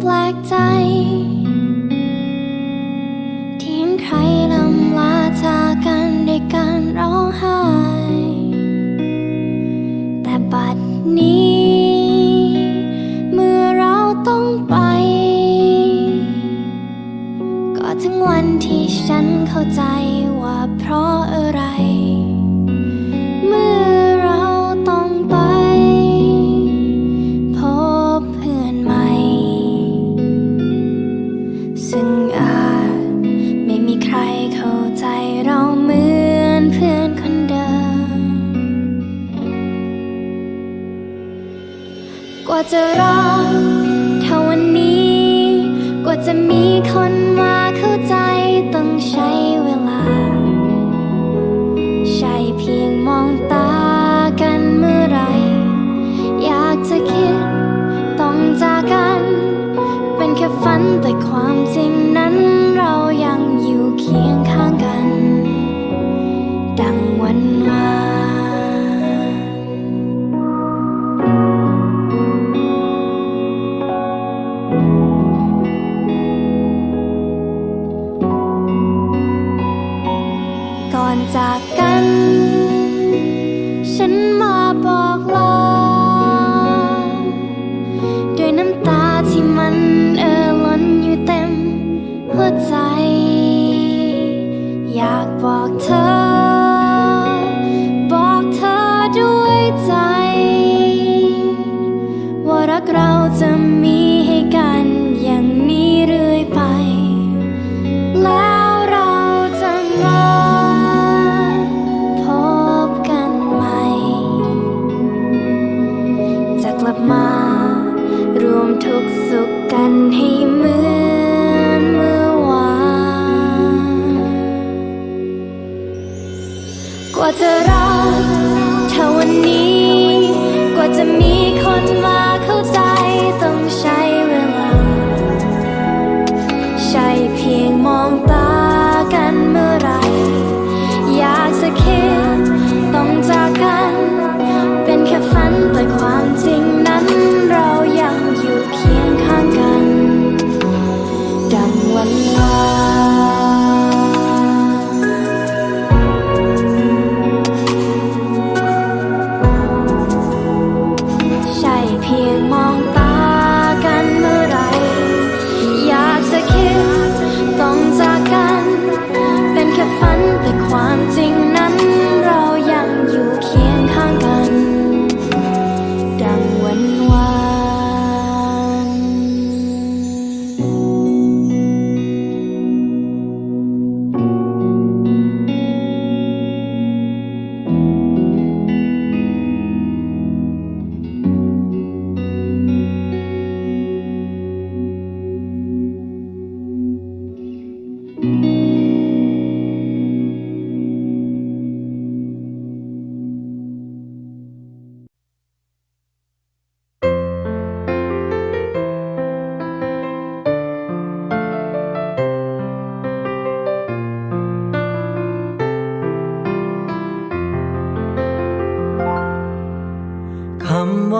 แปลกใจ ทิ้งใครนำลาจากกันด้การร้องไห้ แต่บัดนี้ เมื่อเราต้องไป ก็ถึงวันที่ฉันเข้าใจว่า กว่าจะรอเท่าวันนี้ กว่าจะมีคนมาเข้าใจต้องใช้เวลา ใช่เพียงมองตากันเมื่อไร อยากจะคิดต้องจากกัน เป็นแค่ฝันแต่ความจริง บอกลา กว่าจะรอเท่าวันนี้ กว่าจะมีคนมา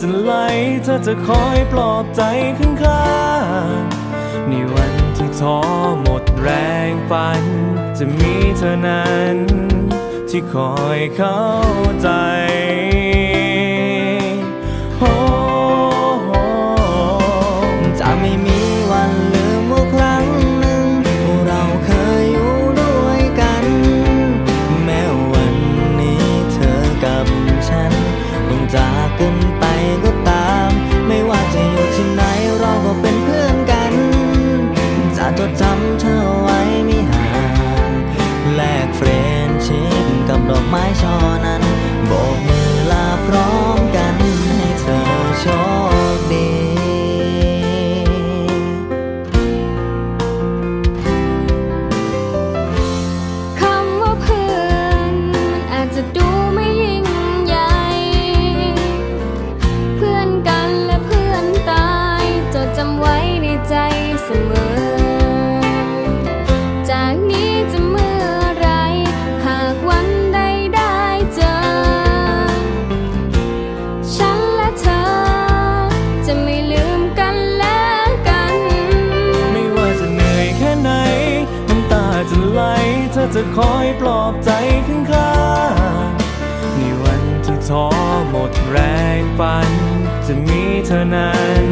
จะไหลเธอจะคอยปลอบใจข้างข้างในวันที่ท้อหมดแรงฝัน จะมีเธอนั้น ที่คอยเข้าใจ อจะคอยปลอบใจข้างข้างในวันที่ท้อหมดแรงฝัน จะมีเธอนั้น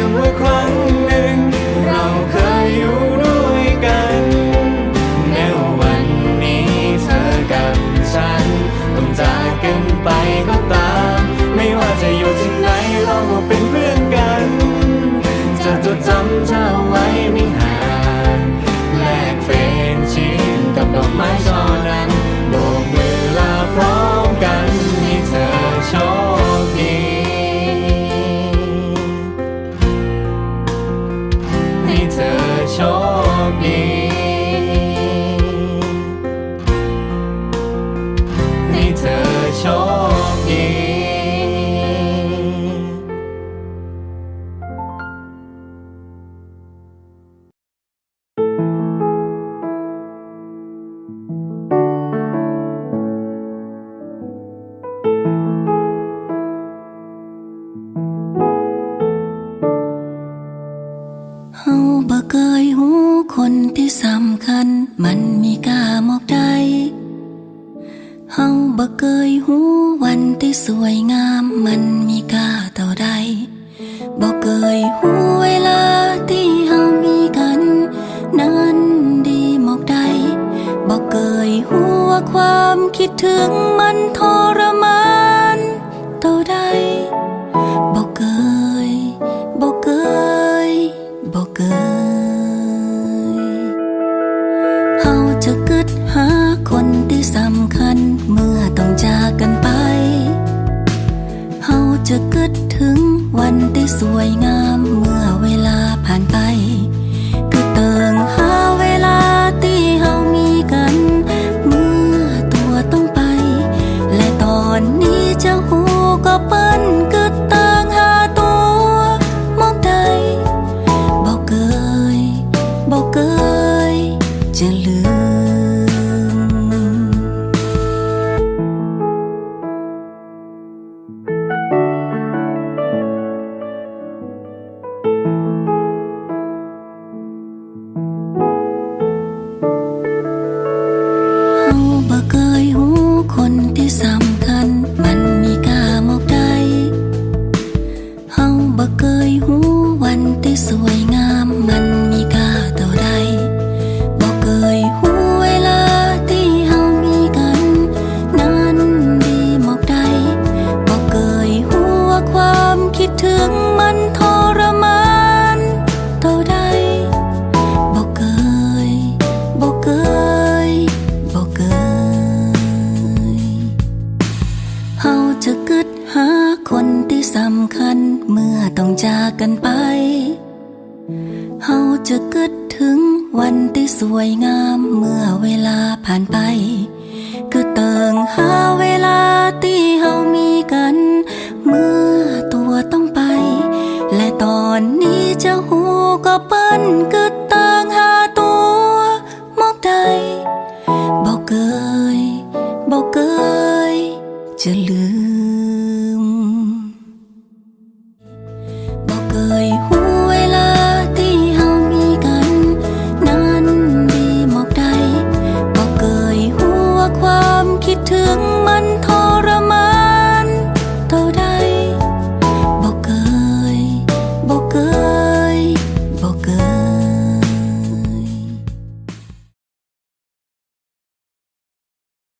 ม 满载 ที่สำคัญมันมีกาหมอกไดเฮาบ่เคยหูวันที่สวยงามมันมีกาเท่าใดบ่เคยหูเวลาที่เฮามีกัน นั้นดีหมอกได้บ่เคยหูว่าความคิดถึง บ่เคยหูวันที่สวยงามมัน จะหูก็ปั้นกึ